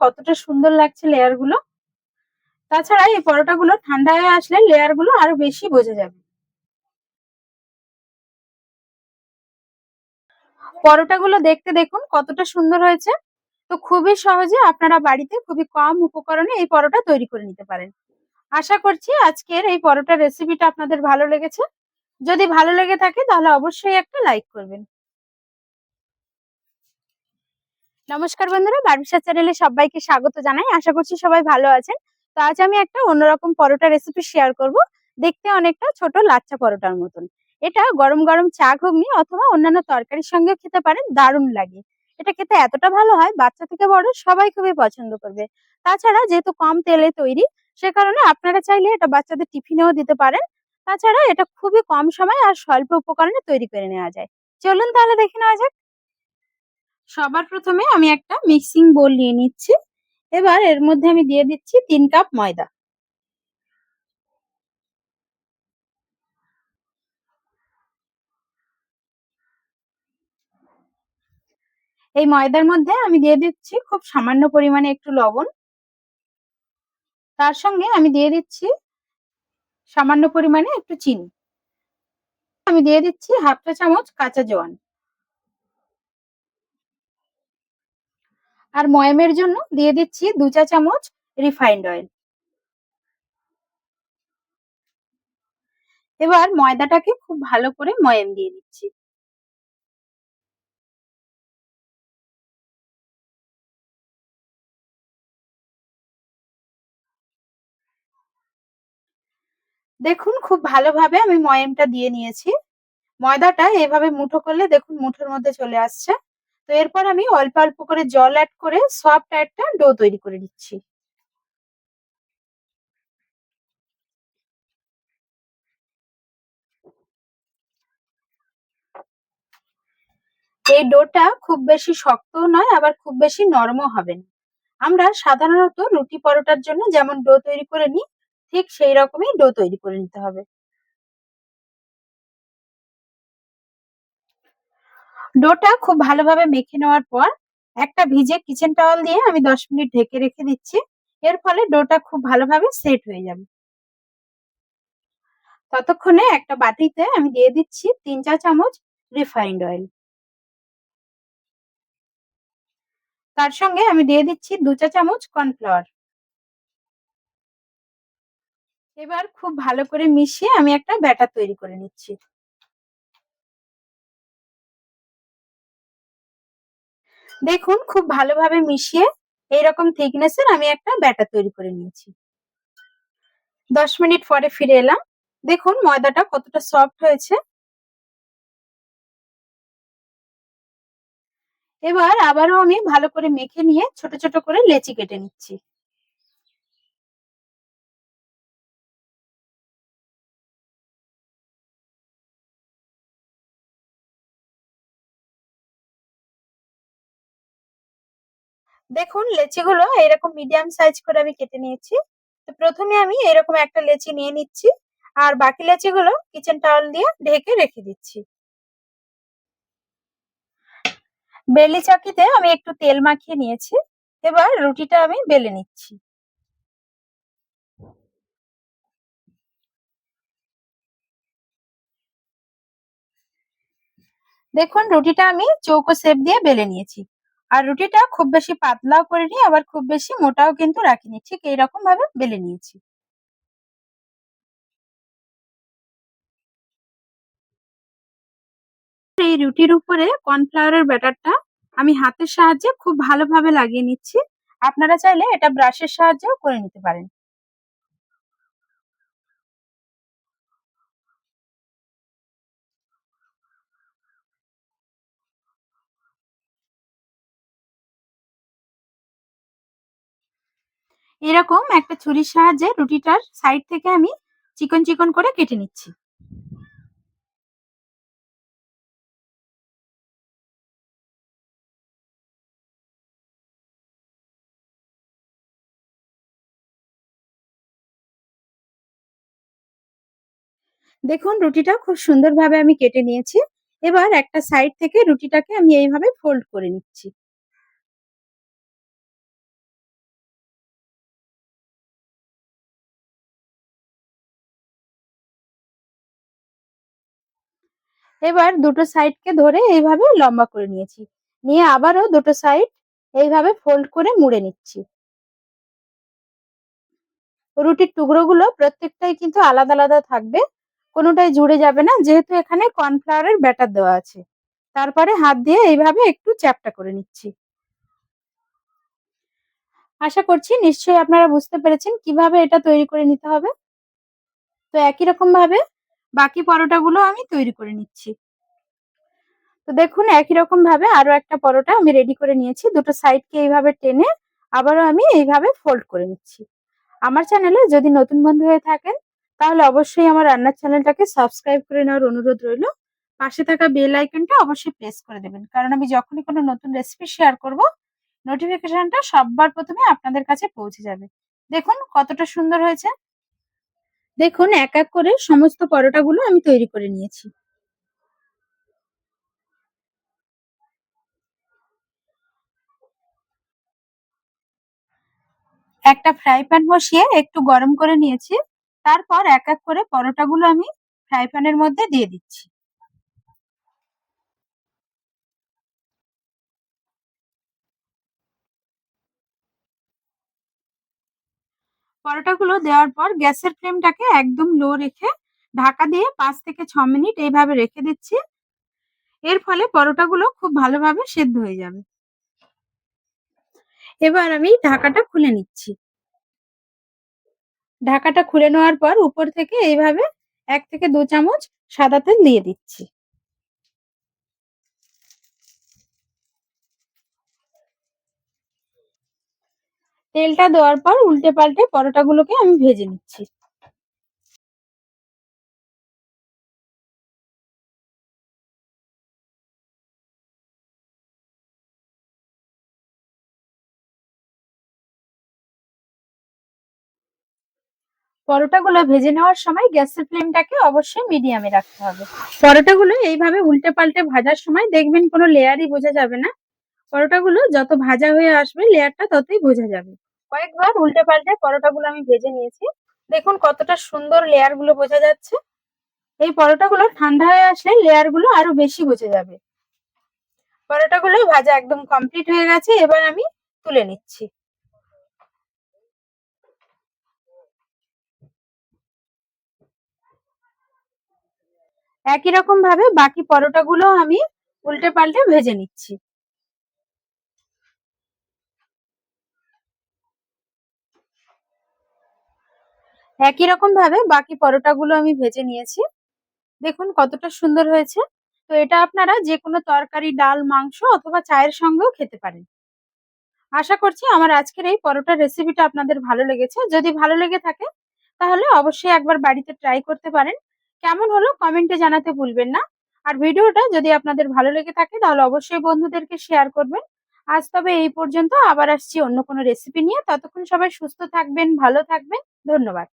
কতটা সুন্দর লাগছে লেয়ারগুলো। তাছাড়া এই পরোটা গুলো ঠান্ডা হয়ে আসলে লেয়ারগুলো আরও বেশি বোঝা যাবে। পরোটা গুলো দেখতে দেখুন কতটা সুন্দর হয়েছে। তো খুবই সহজে আপনারা বাড়িতে খুবই কম উপকরণে এই পরোটা তৈরি করে নিতে পারেন। আশা করছি আজকের এই পরোটা রেসিপিটা আপনাদের ভালো লেগেছে। যদি ভালো লেগে থাকে তাহলে অবশ্যই একটা লাইক করবেন। নমস্কার বন্ধুরা, বারবিশা চ্যানেলে সবাইকে স্বাগত জানাই। আশা করছি সবাই ভালো আছেন। তো আজ আমি একটা অন্যরকম পরোটা রেসিপি শেয়ার করব। দেখতে অনেকটা ছোট লাচ্চা পরোটার মতন। এটা গরম গরম চা ঘুগনি অথবা অন্যান্য তরকারির সঙ্গেও খেতে পারেন, দারুণ লাগে। এটা খেতে এতটা ভালো হয়, বাচ্চা থেকে বড় সবাই খুবই পছন্দ করবে। তাছাড়া যেহেতু কম তেলে তৈরি, সে কারণে আপনারা চাইলে এটা বাচ্চাদের টিফিনেও দিতে পারেন। তাছাড়া এটা খুবই কম সময় আর স্বল্প উপকরণে তৈরি করে নেওয়া যায়। চলুন তাহলে দেখে নেওয়া যাক। সবার প্রথমে আমি একটা মিক্সিং বোল নিয়ে নিচ্ছি। এবার এর মধ্যে আমি দিয়ে দিচ্ছি তিন কাপ ময়দা। এই ময়দার মধ্যে আমি দিয়ে দিচ্ছি খুব সামান্য পরিমাণে একটু লবণ। তার সঙ্গে আমি দিয়ে দিচ্ছি সামান্য পরিমাণে একটু চিনি। আমি দিয়ে দিচ্ছি হাফ চা চামচ কাঁচা জোয়ান। আর ময়ামের জন্য দিয়ে দিচ্ছি দু চা চামচ রিফাইন্ড অয়েল এবার ময়দাটাকে খুব ভালো করে ময়াম দিয়ে দিচ্ছি। দেখুন খুব ভালোভাবে আমি ময়ামটা দিয়ে নিয়েছি। ময়দাটা এভাবে মুঠো করলে দেখুন মুঠোর মধ্যে চলে আসছে। তো এরপর আমি অল্প অল্প করে জল অ্যাড করে সফট একটা ডো তৈরি করে নিচ্ছি। এই ডোটা খুব বেশি শক্তও নয়, আবার খুব বেশি নরমও হবে না। আমরা সাধারণত রুটি পরোটার জন্য যেমন ডো তৈরি করে নিই, ঠিক সেই রকমই ডো তৈরি করে নিতে হবে। ডোটা খুব ভালোভাবে মেখে নেওয়ার পর একটা ভিজে কিচেন টাওয়াল দিয়ে আমি দশ মিনিট ঢেকে রেখে দিচ্ছি। এর ফলে ডোটা খুব ভালোভাবে সেট হয়ে যাবে। ততক্ষণে একটা বাটিতে আমি দিয়ে দিচ্ছি তিন চা চামচ রিফাইন্ড অয়েল তার সঙ্গে আমি দিয়ে দিচ্ছি দু চা চামচ কর্নফ্লাওয়ার এবার খুব ভালো করে মিশিয়ে আমি একটা ব্যাটার তৈরি করে নিচ্ছি। দেখুন, খুব ভালোভাবে মিশিয়ে এইরকম থিকনেসের আমি একটা ব্যাটার তৈরি করে নিয়েছি। দশ মিনিট পরে ফিরে এলাম। দেখুন, ময়দাটা কতটা সফট হয়েছে। এবার আবারও আমি ভালো করে মেখে নিয়ে ছোট ছোট করে লেচি কেটে নিচ্ছি। দেখুন, লেচিগুলো এরকম মিডিয়াম সাইজ করে আমি কেটে নিয়েছি। তো প্রথমে আমি এরকম একটা লেচি নিয়ে নিচ্ছি আর বাকি লেচিগুলো কিচেন টাওয়াল দিয়ে ঢেকে রেখে দিচ্ছি। বেলি চাকিতে আমি একটু তেল মাখিয়ে নিয়েছি। এবার রুটিটা আমি বেলে নিচ্ছি। দেখুন, রুটিটা আমি চৌকো শেপ দিয়ে বেলে নিয়েছি। আর রুটিটা খুব বেশি পাতলাও করিনি, আবার খুব বেশি মোটাও কিন্তু রাখিনি। ঠিক এইরকম ভাবে বেলে নিয়েছি। এই রুটির উপরে কর্নফ্লাওয়ারের ব্যাটারটা আমি হাতের সাহায্যে খুব ভালোভাবে লাগিয়ে নিচ্ছি। আপনারা চাইলে এটা ব্রাশের সাহায্যেও করে নিতে পারেন। এরকম একটা ছুরির সাহায্যে রুটিটার সাইড থেকে আমি চিকন চিকন করে কেটে নিচ্ছি। দেখুন রুটিটা খুব সুন্দরভাবে আমি কেটে নিয়েছি। এবার একটা সাইড থেকে রুটিটাকে আমি এইভাবে ফোল্ড করে নিচ্ছি। এবার দুটো সাইডকে ধরে এইভাবে লম্বা করে নিয়েছি। নিয়ে আবারও দুটো সাইড এইভাবে ফোল্ড করে মুড়ে নিচ্ছি। রুটির টুকরোগুলো প্রত্যেকটাই কিন্তু আলাদা আলাদা থাকবে, কোনোটাই জুড়ে যাবে না, যেহেতু এখানে কর্নফ্লাওয়ারের ব্যাটার দেওয়া আছে। তারপরে হাত দিয়ে এইভাবে একটু চ্যাপটা করে নিচ্ছি। আশা করছি নিশ্চয়ই আপনারা বুঝতে পেরেছেন কীভাবে এটা তৈরি করে নিতে হবে। তো একই রকম ভাবে বাকি পরোটাগুলো আমি তৈরি করে নিচ্ছি। তো দেখুন, একই রকম ভাবে আরও একটা পরোটা আমি রেডি করে নিয়েছি। দুটো সাইডকে এইভাবে টেনে আবারও আমি এইভাবে ফোল্ড করে নিচ্ছি। আমার চ্যানেলে যদি নতুন বন্ধু হয়ে থাকেন, তাহলে অবশ্যই আমার রান্নার চ্যানেলটাকে সাবস্ক্রাইব করে নেওয়ার অনুরোধ রইল। পাশে থাকা বেল আইকনটা অবশ্যই প্রেস করে দেবেন। কারণ আমি যখনই কোনো নতুন রেসিপি শেয়ার করব নোটিফিকেশনটা সববার প্রথমে আপনাদের কাছে পৌঁছে যাবে। দেখুন, কতটা সুন্দর হয়েছে। দেখুন, এক এক করে সমস্ত পরোটাগুলো আমি তৈরি করে নিয়েছি। একটা ফ্রাই প্যান বসিয়ে একটু গরম করে নিয়েছি। তারপর এক এক করে পরোটাগুলো আমি ফ্রাই প্যানের মধ্যে দিয়ে দিচ্ছি। পরোটাগুলো দেওয়ার পর গ্যাসের ফ্লেমটাকে একদম লো রেখে ঢাকা দিয়ে পাঁচ থেকে ছ মিনিট এইভাবে রেখে দিচ্ছি। এর ফলে পরোটাগুলো খুব ভালোভাবে সেদ্ধ হয়ে যাবে। এবার আমি ঢাকাটা খুলে নিচ্ছি। ঢাকাটা খুলে নেওয়ার পর উপর থেকে এইভাবে এক থেকে দু চামচ সাদা তেল দিয়ে দিচ্ছি। তেলটা দেওয়ার পর উল্টে পাল্টে পরোটাগুলোকে আমি ভেজে নিচ্ছি। পরোটাগুলো ভেজে নেওয়ার সময় গ্যাসের ফ্লেমটাকে অবশ্যই মিডিয়ামে রাখতে হবে। পরোটাগুলো এইভাবে উল্টে পাল্টে ভাজার সময় দেখবেন কোনো লেয়ারই বোঝা যাবে না। পরোটাগুলো যত ভাজা হয়ে আসবে লেয়ারটা ততই বোঝা যাবে। কয়েকবার উল্টে পাল্টে পরোটাগুলো আমি ভেজে নিয়েছি। দেখুন কতটা সুন্দর লেয়ারগুলো বোঝা যাচ্ছে। এই পরোটাগুলো ঠান্ডা হয়ে আসলে লেয়ারগুলো আরও বেশি বোঝা যাবে। পরোটাগুলো ভাজা একদম কমপ্লিট হয়ে গেছে, এবার আমি তুলে নিচ্ছি। একই রকম ভাবে বাকি পরোটাগুলো আমি উল্টে পাল্টে ভেজে নিচ্ছি। একই রকম ভাবে বাকি পরোটাগুলো আমি ভেজে নিয়েছি। দেখুন কতটা সুন্দর হয়েছে। তো এটা আপনারা যে কোনো তরকারি, ডাল, মাংস অথবা চায়ের সঙ্গেও খেতে পারেন। আশা করছি আমার আজকের এই পরোটার রেসিপিটা আপনাদের ভালো লেগেছে। যদি ভালো লেগে থাকে, তাহলে অবশ্যই একবার বাড়িতে ট্রাই করতে পারেন। কেমন হলো কমেন্টে জানাতে ভুলবেন না। আর ভিডিওটা যদি আপনাদের ভালো লেগে থাকে, তাহলে অবশ্যই বন্ধুদেরকে শেয়ার করবেন। আজ তবে এই পর্যন্ত। আবার আসছি অন্য কোনো রেসিপি নিয়ে। ততক্ষণ সবাই সুস্থ থাকবেন, ভালো থাকবেন। ধন্যবাদ।